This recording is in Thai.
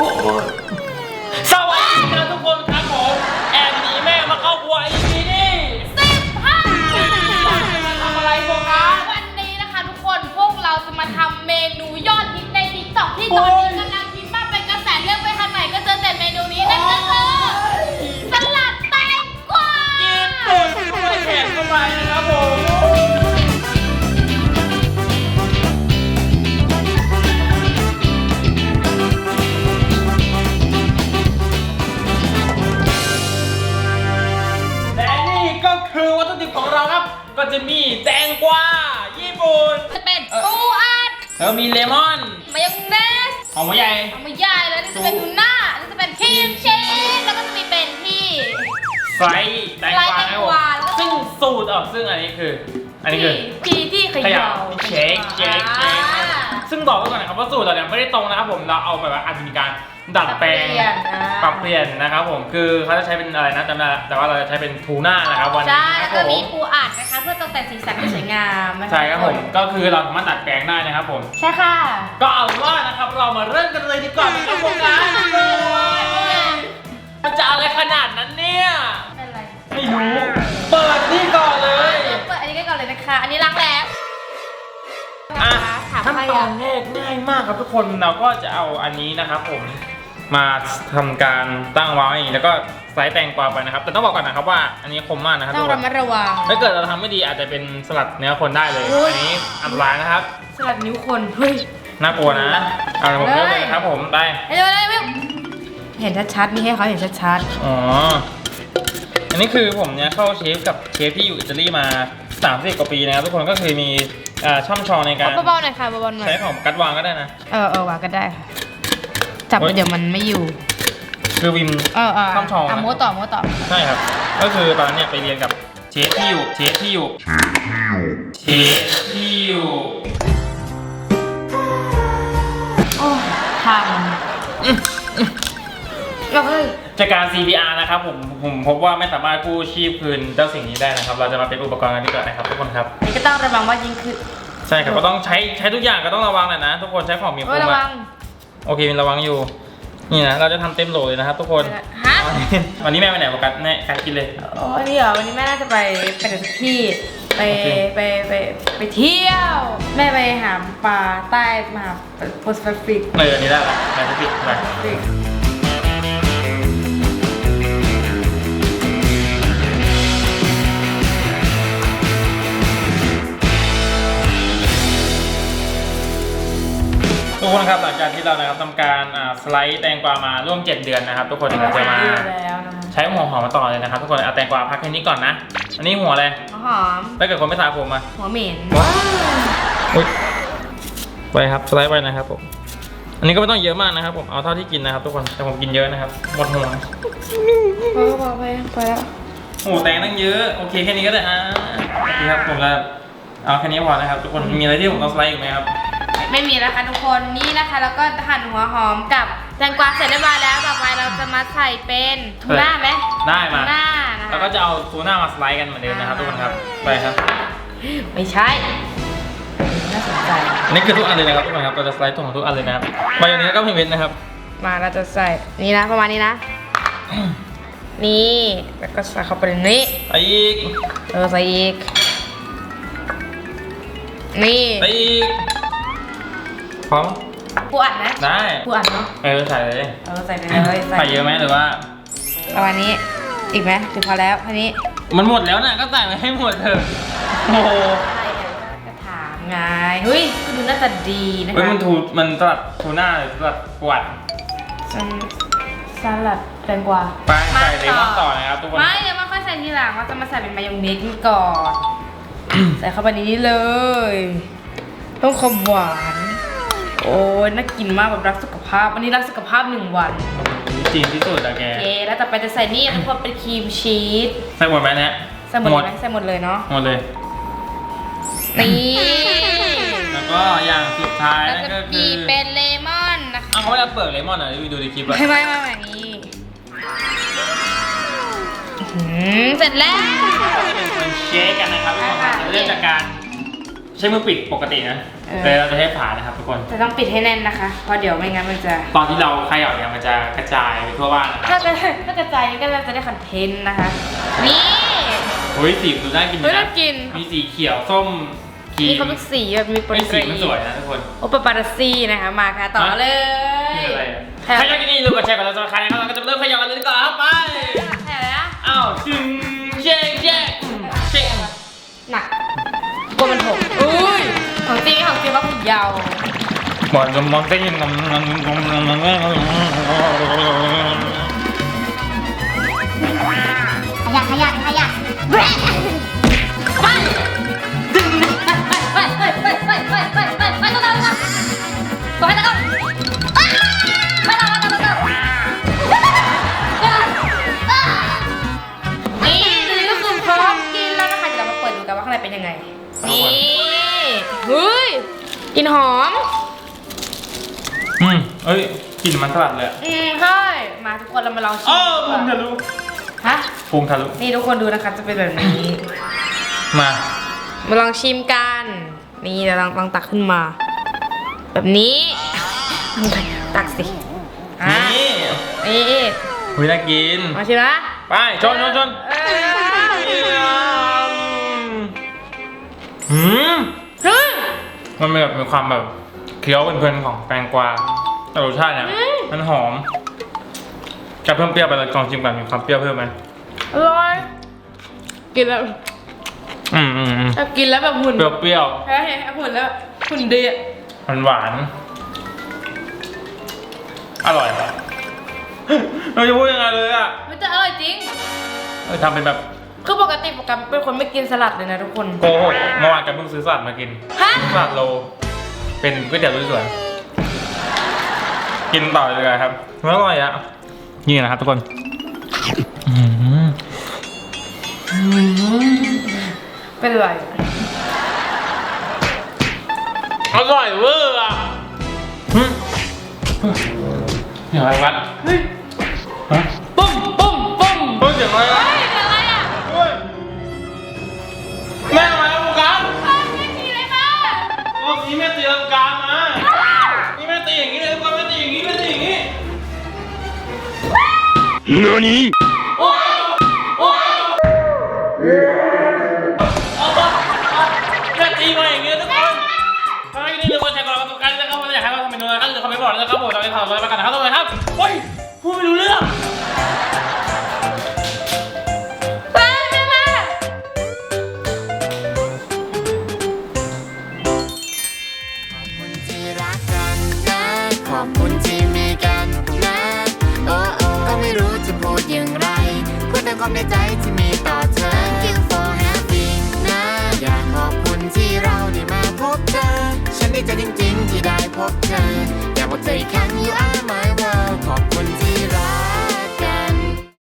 สวัสดีครับทุกคนครับผมแอบหนีแม่มาเข้าครัวไอ้ทีนี่สิบห้าทำอะไรพวกกันวันนี้นะคะทุกคนพวกเราจะมาทำเมนูยอดฮิตในติ๊กต็อกที่ตอนนี้กำลังฮิตมากเป็นกระแสเรื่องไปทางไหนก็เจอแต่เมนูนี้นั่นก็คือสลัดแตงกวา กินตุ่นด้วยแขนเข้าไปนะ แล้วมีเลมอนมายองเนสหอมหัวใหญ่ เอามาย่ายแล้วนี่จะเป็นทูน่านี่จะเป็นครีมชีสแล้วก็จะมีเป็นที่ไฟแตงกวาไฟแตงกวาแล้วก็ซึ่งสูตรอะซึ่งอันนี้คือ อันนี้คือ ที่ที่เขขย่ายับเช็คเช็คเช็คอ่า ซึ่งบอกไว้ก่อนนะครับว่าสูตรเราเนี่ยไม่ได้ตรงนะครับผมเราเอาแบบว่าอาจจะมีการดัดแปลงปรับเปลี่ยนนะปรับเปลี่ยนนะครับผมคือเขาจะใช้เป็นอะไรนะจำได้ละแต่ว่าเราจะใช้เป็นทูน่านะครับวันนี้ใช่นะคแล้รัวบก็ผมีมปูอัดนะคะ เพื่อตกแต่งสีสันให้สวยงามนะะใช่ครับผมก็คือเราสามารถดัดแปลงได้นะครับผม ใช่ค่ะ ก็เอาเป็นว่านะครับเรามาเริ่มกันเลยดีกว่านะครับผมนะ ขั้นใครตออะนแรกง่ายมากครับทุกคนเราก็จะเอาอันนี้นะครับผมมาทำการตั้งไว้แล้วก็สไลด์แตงกวาไปนะครับ แต่ต้องบอกก่อนนะครับว่าอันนี้คมมากนะครับต้อทุงกคระนมัดระวังถ้าเกิดเราทำไม่ดีอาจจะเป็นสลัดเนื้อคนได้เลยอุ๊ยอันนี้อันตรายนะครับ สลัดนิ้วคนเฮ้ยน่ากลัวนะเอาละผมเริ่มเลยนะครับผมไปเร็วเร็วเร็วเห็นชัดๆนี่ให้เขาเห็นชัดอ๋ออันนี้คือผมเนี่ยเข้าเชฟกับเชฟที่อยู่อิตาลีมา30กว่าปีนะครับทุกคนก็คือมี อ่าช่ำชองในๆการเบาๆหน่อยค่ะเบาๆหน่อยใช้ของกัดวางก็ได้นะ เออเออวางก็ได้ค่ะ จับเฮ้ไปยเดี๋ยวมันไม่อยู่ คือวิม เออเออช่ำชองนะอะโมต่อโมต่อ ใช่ครับ ก็คือตอนนั้นเนี่ยไปเรียนกับเชฟที่อยู่เชฟที่อยู่เชฟที่อยู่โอ้ยทางเราเฮ้ย จากการ CPR นะครับผมผมพบว่าไม่สามารถกู้ชีพคืนเจ้าสิ่งนี้ได้นะครับ เราจะมาเป็นอุปกรณ์กันดีกว่านะครับทุกคนครับนี่ก็ต้องระวังว่ายิงคือใช่ครับก็ต้องใช้ใช้ทุกอย่างก็ต้องระวังหน่อยนะทุกคนใช้ของมีเฮ้คุยมระวัอะงโอเคมีระวังอยู่ นี่นะเราจะทำเต็มโหลเลยนะครับทุกคนฮะวันนี้แม่ไปไหนโฟกัสแม่กัดกินเลย โอ้ยนี่เหรอวันนี้แม่น่าจะไปไปแต่สักที่ไปโอเค ไปไปไปเที่ยว แม่ไปหาปลาใต้มหาโพสแปฟิกเอออันนี้ได้ละไปที่ผิดไปทุก คนครับหลังจากที่เรานะครับทำการอ่าสไลด์แตงกวามาร่วม 7 เดือนนะครับ ทุกคนเดี๋ยวเราจะมา แล้วนะคะใช้หัวหอมมาต่อเลยนะครับ ทุกคนเอาแตงกวาพักแค่นี้ก่อนนะ อันนี้หัวอะไรหัวหอม ถ้าเกิดคนไม่ทราบผมมาหัวเหม็นอุ๊ยไปครับสไลด์ไปนะครับผม อันนี้ก็ไม่ต้องเยอะมากนะครับ ผมเอาเท่าที่กินนะครับ ทุกคนแต่ผมกินเยอะนะครับหมดหัวพอพอไปไปแล้วโอ้แตงตั้งเยอะโอเคแค่นี้ก็ได้อ่าโอเคครับผมจะเอาแค่นี้พอนะครับ ทุกคนมีอะไรที่ผมต้องสไลด์อีกไหมครับ ไม่มีแล้วค่ะทุกคนนี่นะคะ แล้วก็หั่นหัวหอมกับแตงกวาเสร็จเรียบร้อยแล้วต่อไปเราจะมาใส่เป็นทูน่าไหมได้มาทูน่านะคะแล้วก็จะเอาทูน่ามาสไลด์กันเหมือนเดิมนะครับทุกคนครับไปครับ ไม่ใช่น่าสนใจอันนี้คือทุกอันเลยนะครับทุกคนครับเราจะสไลด์ทุกของทุกอันเลยนะครับมายองเนสก็ไม่เว้นนะครับมาเราจะใส่นี่นะประมาณนี้นะ นี่แล้วก็ใส่เข้าไปในนี้ไปอีกเออใส่อีกนี่ไปอีก พร้อมปูอัดไหมได้ปูอัดเนาะเออใส่เลยเออใส่ไปเลยใส่เยอะไหมหรือว่าประมาณนี้อีกไหมถึงพอแล้วแค่นี้ มันหมดแล้วน่ะก็ใส่มาให้หมดเถอะโอ้โหอะไรกระถางไงเฮ้ยก็ดูน่าจะดีนะคะเฮ้ยมันทูมันสลัดทูน่าหรือสลัดกวาดสลัดสลัดแตงกวาไปใส่เลมอนต่อนะครับทุกคนไม่เดี๋ยวมันค่อยใส่ทีหลังว่าจะมาใส่เป็นมายองเนสกันก่อนใส่เข้าไปในนี้เลย ต้องความหวาน โอ้ยน่ากินมากแบบรักสุขภาพ วันนี้รักสุขภาพหนึ่งวันจริงที่สุดอะแก โอเคแล้วต่อไปจะใส่นี่ทุกคนเป็นครีมชีสใส่หมดไหมเนี่ยใส่หมดเลยไหมใส่หมดเลยเนาะหมดเลยนี่แล้วก็อย่างสุดท้ายแล้วนั่นจะก็คืมีอเป็นเลมอนนะคะอ้าวเขาไม่ได้เปิดเลมอนเหรอดูในคลิปอะไม่ไม่ไม่แบบนี้อื้อหือเสร็จแล้ว เป็นคนเชคกันนะครับทุกคนครับค่ะเริ่มจากการ ใช้มือปิดปกตินะเเออเลยเราจะให้ผ่านะครับทุกคน แต่ต้องปิดให้แน่นนะคะ เพราะเดี๋ยวไม่งั้นมันจะ ตอนที่เราเขย่าเนี่ยมันจะกระจายไปทั่วบ้านนะคถ้ารับจะถ้ากระจายก็จะได้คอนเทนต์นะคะ นี่ โอ้ยสีดูน่ากินอเฮ้ยยู่นะน่ากิน มีสีเขียวส้มครีมีมเขาเป็นสีแบบมีปนไม่เกสีรมันสวยนะทุกคน โอปปาราซี่นะคะมาค่ะต่อฮะเลยนี่อะไรอะแค่ใครอยากกินนี่รู้กับแชร์กับเราจะใครนะครับเราก็จะเริ่มเขย่ากันเลยดีกว่าครับไปแค่อะไรนะ อ้าวจึงเช็คเช็คเช็คหนัก กลัวมันหกอุ้ยของจริงของจริงว่าผมยาวบอลจะมองได้ยงงงงงงงงงงขยะขยะขยะไปดึงไปไปไปไปไปไปไปไปต้องต้ กลินหอม อืมเอ้ยกลิ่นมันสลัดเลยอะอืมใช่มาทุกคนเรามาลองชิมอ้าวพุงทะลุฮะ พุงทะลุ นี่ทุกคนดูนะคะจะเป็นแบบนี้ มา มาลองชิมกัน นี่เราลองลองตักขึ้นมา แบบนี้ ตักสิอะนี่นี่หุยน่ากิน มาชิมนะไป ชนชนชนเอออืมเฮ้ย มันมีแบบมีความแบบเคี้ยวเพลินๆของแตงกวาแต่รสชาติเนี่ยอืมมันหอมจะเพิ่มเปรี้ยวไปเลยลองชิมกันมีความเปรี้ยวเพิ่มไหมอร่อย กินแล้วอืมอืมอืมกินแล้วแบบหุ่นเปรี้ยวเปรี้ยวใช่หุ่นแล้วหุ่นดีอะหวานหวาน อร่อย เราจะพูดยังไงเลยอะ มันจะอร่อยจริง เออทำเป็นแบบ คือปกติปกติเป็นคนไม่กินสลัดเลยนะทุกคน โกหกเมื่อวานกันเพิ่งซื้อสลัดมากินฮะ สลัดโล เป็นก๋วยเตี๋ยวลุยสวน กินต่อเลยครับอร่อยอะนี่นะครับทุกคนอืมเป็นไรอร่อยเวอร์อะหึเสียงอะไรวัดเฮ้ยฮะ 何โอ้ยโอ้ยแม่ตีมาอย่างนี้ทุกคนทำไมนี่เรื่องคนแชร์ก่อนประสบการณ์นะครับว่าอยากให้เราทำเมนูอะไรกันหรือคอมเมนต์บอกนะครับผมจะไปถามอะไรมากันนะครับต่อไปครับ ความในใจที่